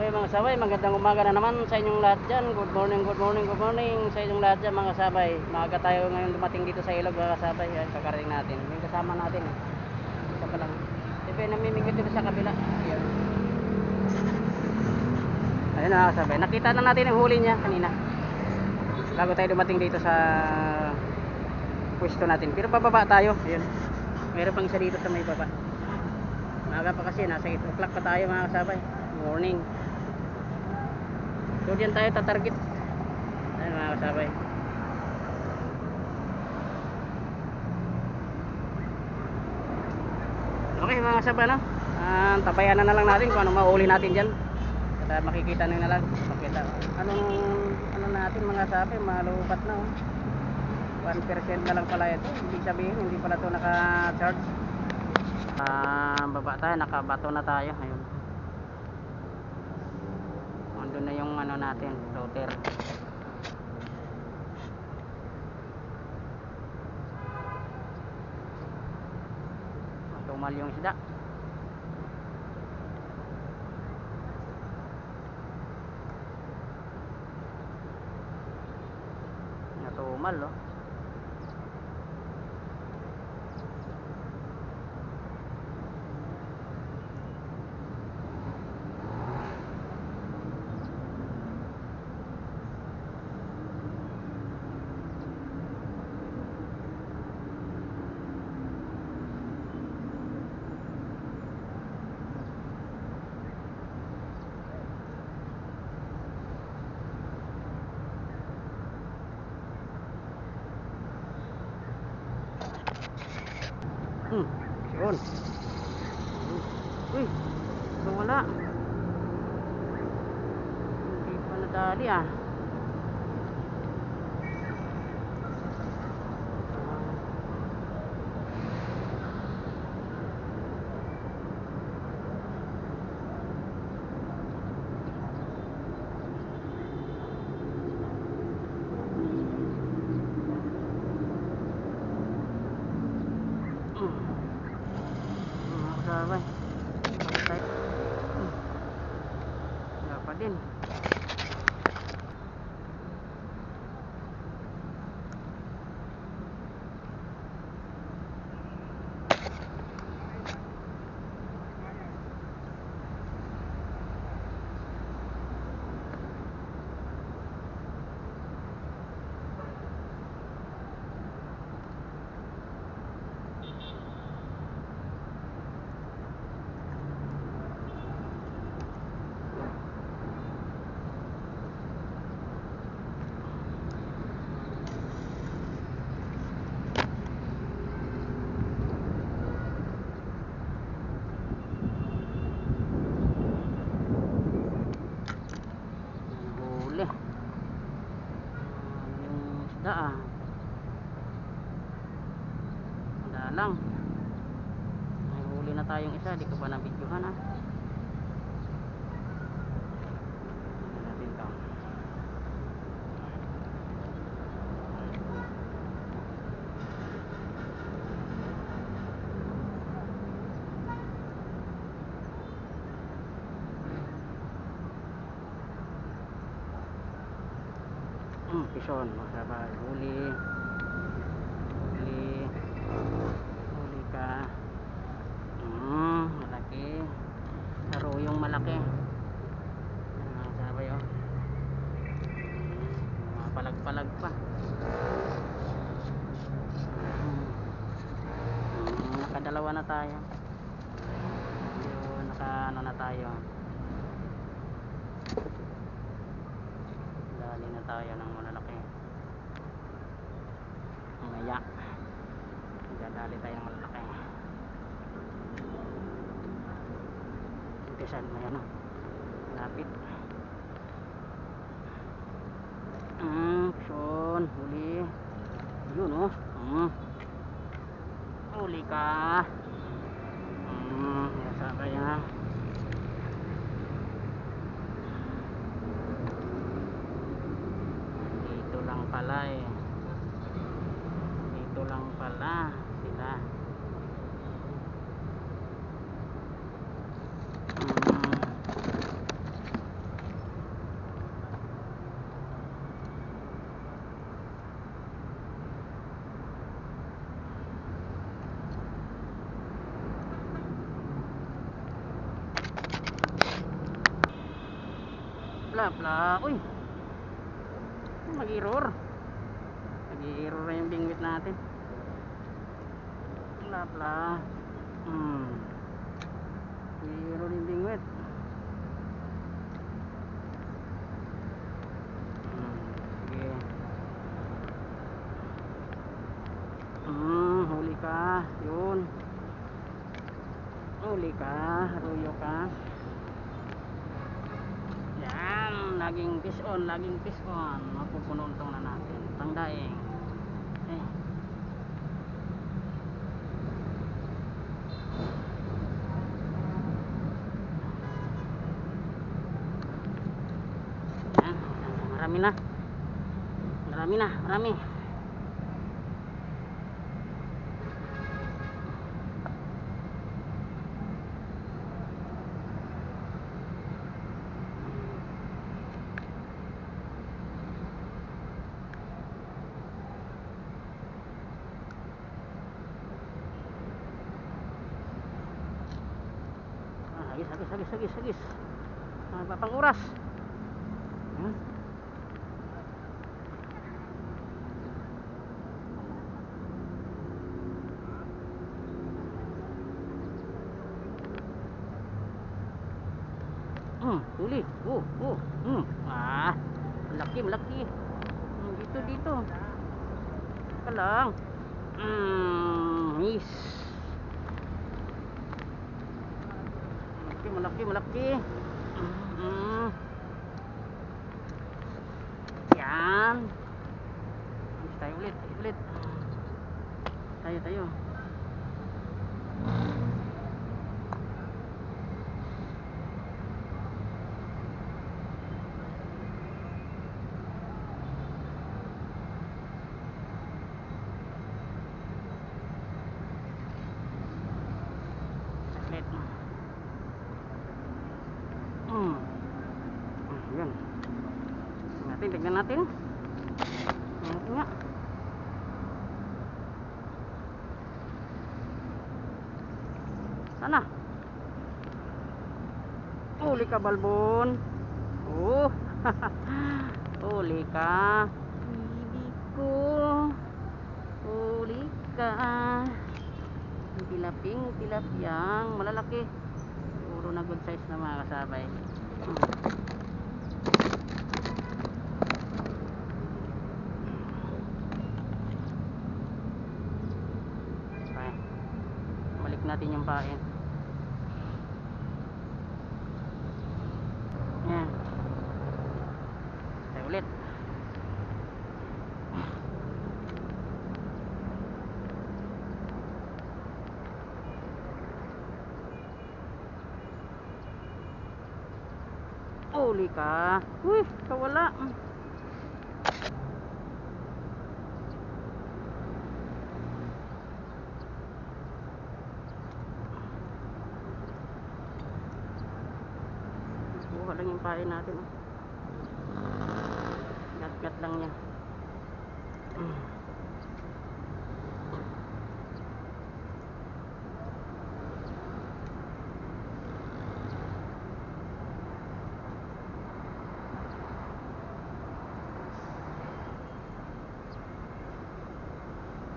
Okay mga sabay, magandang umaga na naman sa inyong lahat dyan. Good morning, good morning, good morning sa inyong lahat dyan mga sabay. Maaga tayo ngayon dumating dito sa ilog mga sabay. Yan, kakarating natin. Yung kasama natin. eh. Isa pa lang. Siyempre namimingit dito sa kabila. Yan. Ayun mga sabay. Nakita na natin yung huli niya kanina. Bago tayo dumating dito sa pwesto natin. Pero bababa tayo. Ayun. Meron pang isa dito sa may baba. Maaga pa kasi, nasa 8 o'clock pa tayo mga kasabay. Morning. So diyan tayo tatarget. Ayun mga kasabay. Okay mga kasabay no? Ah, tabayan na lang natin kung ano mauli natin dyan. At ah, makikita nyo na lang. Makita. Anong, ano natin mga kasabay, malupat na oh. 1% na lang pala ito. Hindi sabihin, hindi pala ito naka-charge. Ah, baba tayo, nakabato na tayo. Ayun. Andun na yung ano natin, router. Tumal yung isda. Natumal, oh. Hmm, yun. Uy, ito wala. Hindi pa nadali ah. Hmm. Mga kasabay. Balik tayo. Hmm. Wala pa din. Nahuli. Ano yung isda ah. Wala lang. May huli na tayong isa. Di ko pa nabidyohan ah. Tingnan natin to. Pison, masabay. Huli. Huli. Huli ka. Hmm, malaki. Laro yung malaki. Ah, sabay oh. Hmm, Mga palag-palag pa. Hmm, nakadalawa na tayo. Yun, naka ano na tayo. Dali na tayo ng malalaki. Mamaya. Dadali tayo ng malalaki. Umpisan mo yan. oh. Lapit. Mm, son, huli. Yun oh. Mm. Huli ka. Mm, nasa kaya. Dito lang pala eh lang pala sila hmm. pla-pla. Uy. Mag-error. Nag-error na yung bingwit natin. Plapla. Hmm. Nag-error yung bingwit. Hmm. Sige. Hmm, huli ka. Yun. Huli ka. Haruyo ka. Yan. Laging fish on. Laging fish on. Mapupununtong na natin. Pangdaing. Eh. Yan. Marami na. Marami na. Marami. Ah, hagis, hagis, hagis, hagis, hagis. Ah, papang oras. Hmm, huli. Oh, oh. Hmm. Ah, malaki, malaki. Hmm, dito, dito. Teka lang. Hmm, miss. Malaki, malaki, malaki. Mm. Yan. Alis tayo ulit, ulit. Tayo, tayo. Saglit. Hmm. Hmm, yan. Tingnan natin, tignan natin. Natin nga. Sana. Huli ka, balbon. Oh. Huli ka. Bibi ko. Huli ka. Tilaping, tilapyang. Malalaki. Puro na good size na mga kasabay. Natin yung pain. Yan. Tayo ulit. Uli ka. Uy, kawala. Pain natin. oh. Gat-gat lang niya.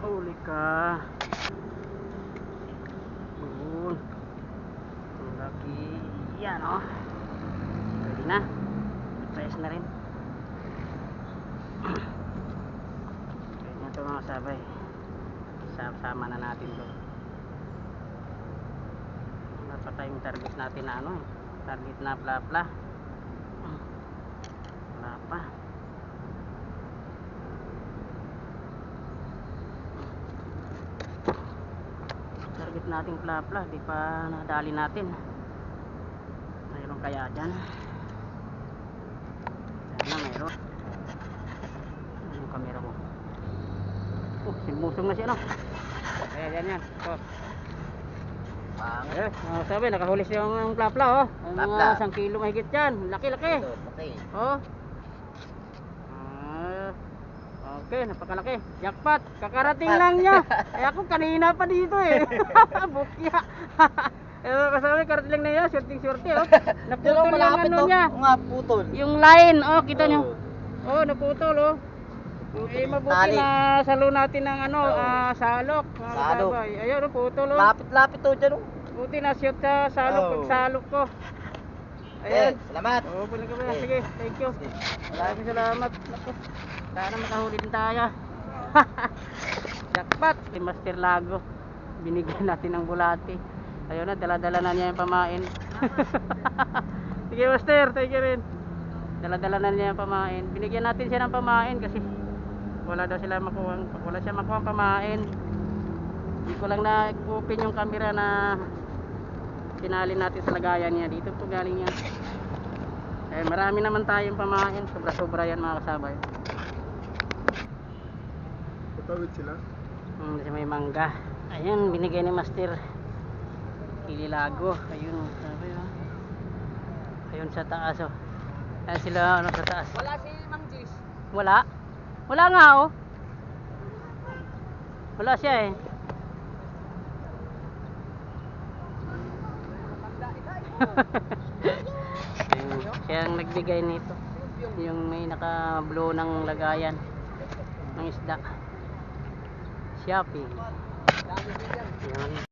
Huli ka. Yun. Ang laki. Yan oh. Na. Press na rin. Na ito mga sabay. Sama na natin to. Wala pa tayong target natin na ano. Target na pla-pla. Wala pa. target nating plapla di pa nadali natin mayroon kaya dyan sana mayroon ano yung camera mo oh simusong na siya no ayan yan yan so, Pangit. eh, oh, sabi nakahuli siya yung plapla oh Ang mga Plapla. isang kilo mahigit yan laki laki Ito, okay. Oh. Ah, okay, napakalaki. Jackpot, kakarating Jackpot. lang niya. Eh ako kanina pa dito eh. Bukya. Eh, kasama yung kartilang na yan, shorting shorty, oh. Naputol ako yung malapit ano to. niya. Nga, putol. Yung line, oh, kita. Oo. Oh, naputol, oh. Eh, mabuti Tali. na salo natin ng ano, Oo. ah, salok. mga Salok. kasabay. Ayun, oh, putol, oh. Lapit-lapit to dyan oh. Buti na shoot sa salok, Oo. pag salok ko. Ayan. Ayan. Salamat. Oh, balik ka ba? Okay. Sige, thank you. Maraming salamat. Naku, sana makahuli din tayo. Jackpot! Si Master Lago. Binigyan natin ng bulati. Ayun na, dala-dala na niya yung pamain. Sige, Master, thank you rin. Dala-dala na niya yung pamain. Binigyan natin siya ng pamain kasi wala daw sila makuha, wala siya makuha pamain. Hindi ko lang na-open yung camera na pinalin natin sa lagayan niya. Dito po galing yan. Eh, marami naman tayong pamain. Sobra-sobra yan mga kasabay. Patawid sila. Hmm, kasi may mangga. Ayun, binigay ni Master. Kililago. Ayun, oh. Ayun sa taas oh. Ayan sila ano sa taas. Wala si Mang Jis. Wala? Wala nga oh. Wala siya eh. Siya ang nagbigay nito. Yung may naka-blow ng lagayan ng isda. Shopee. Yun.